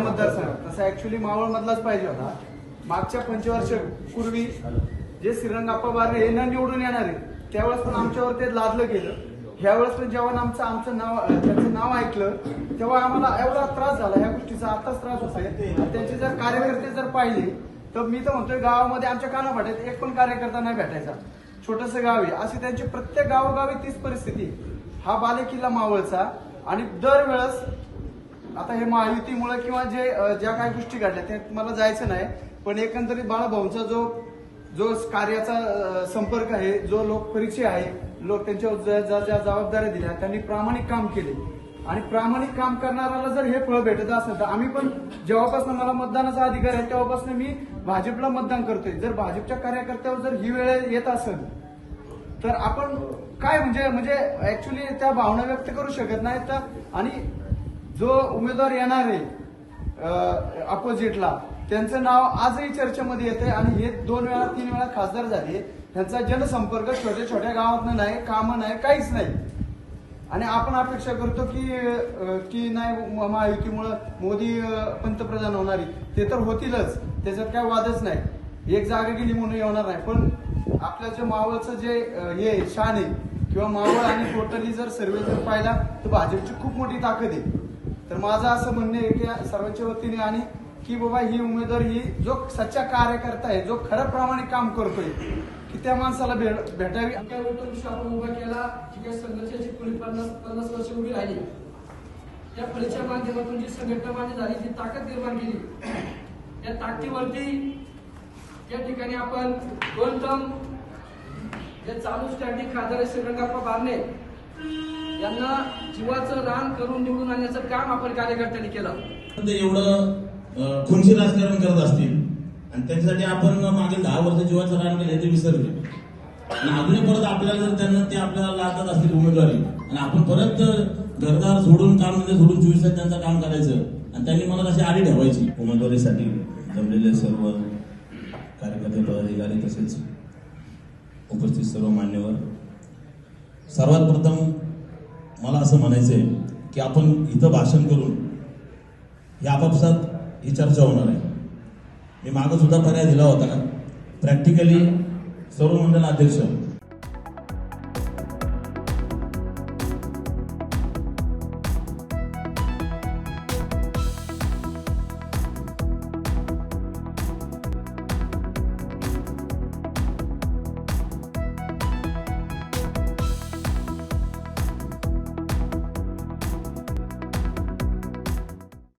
मतदारसंघ. तसा ऍक्च्युली मावळ मधलाच पाहिजे होता. मागच्या पंचवर्ष पूर्वी जे श्रीरंगाप्पा बारे हे न निवडून येणार आहे त्यावेळेस पण आमच्यावर ते लादलं गेलं. ह्यावेळेस पण जेव्हा आमचं आमचं नाव त्यांचं नाव ऐकलं तेव्हा आम्हाला एवढा त्रास झाला ह्या गोष्टीचा आताच त्रास होत आहे त्यांचे जर कार्यकर्ते जर पाहिले तर मी तर म्हणतोय गावामध्ये आमच्या कानापाट्यात एक पण कार्यकर्ता नाही भेटायचा. छोटस गाव आहे. अशी त्यांची प्रत्येक गावोगावी तीच परिस्थिती हा बालेकिल्ला मावळचा आणि दरवेळेस आता हे महायुतीमुळे किंवा जे ज्या काही गोष्टी घडल्या त्या मला जायचं नाही पण एकंदरीत बाळाभाऊंचा जो जो कार्याचा संपर्क आहे जो लोकपरिचय आहे लोक त्यांच्या ज्या ज्या- ज्या जबाबदाऱ्या दिल्या त्यांनी प्रामाणिक काम केले. आणि प्रामाणिक काम करणाऱ्याला जर हे फळ भेटत असेल तर आम्ही पण जेव्हापासून मला मतदानाचा अधिकार आहे तेव्हापासून मी भाजपला मतदान करतोय. जर भाजपच्या कार्यकर्त्यावर जर ही वेळ येत असेल तर आपण काय म्हणजे म्हणजे ऍक्च्युली त्या भावना व्यक्त करू शकत नाही तर आणि जो उमेदवार येणार आहे अपोजिटला त्यांचं नाव आजही चर्चेमध्ये येते आणि हे दोन वेळा तीन वेळा खासदार झाले. त्यांचा जनसंपर्क छोट्या छोट्या गावातनं नाही कामं नाही काहीच नाही. आणि आपण अपेक्षा करतो की की नाही महायुतीमुळं मोदी पंतप्रधान होणारी ते तर होतीलच. त्याच्यात काय वादच नाही. एक जागा गेली म्हणून येणार नाही. पण आपल्या जे मावळचं जे हे आहे, शान आहे किंवा मावळ आणि टोटली जर सर्वे जर पाहिला तर भाजपची खूप मोठी ताकद आहे. तर माझं असं म्हणणं आहे की सर्वांच्या वतीने आणि की बाबा ही उमेदवार ही जो सच्चा कार्यकर्ता आहे जो खरं प्रमाणे काम करतोय की त्या माणसाला भेट भेटावी. आपण उभा केला की या संघर्षाची पुढे पन्नास पन्नास वर्ष उभी राहिली. या फळीच्या माध्यमातून जी संघटना मान्य झाली जी ताकद निर्माण केली त्या ताकदीवरती या ठिकाणी आपण दोन टर्म जे चालू स्टँडिंग खासदार श्रीरंगाप्पा बारणे यांना जीवाचं रान करून निवडून आणण्याचं काम आपण कार्यकर्त्यांनी केलं. ते एवढं खुनशी राजकारण करत असतील. आणि त्याच्यासाठी आपण मागील दहा वर्ष जीवाचं रान केलं हे ते विसरले. आणि अजूनही परत आपल्याला जर त्यांना ते आपल्याला लागत असतील उमेदवारी आणि आपण परत घरदार सोडून काम म्हणजे सोडून चोवीस तास त्यांचं काम करायचं आणि त्यांनी मला तशी आडी ठेवायची. उमेदवारीसाठी जमलेले सर्व कार्यकर्ते पदाधिकारी तसेच उपस्थित सर्व मान्यवर. सर्वात प्रथम मला असं म्हणायचंय की आपण इथं भाषण करून या आपापसात ही चर्चा होणार आहे. मी मागं सुद्धा पर्याय दिला होता ना. प्रॅक्टिकली सर्व मंडल अध्यक्ष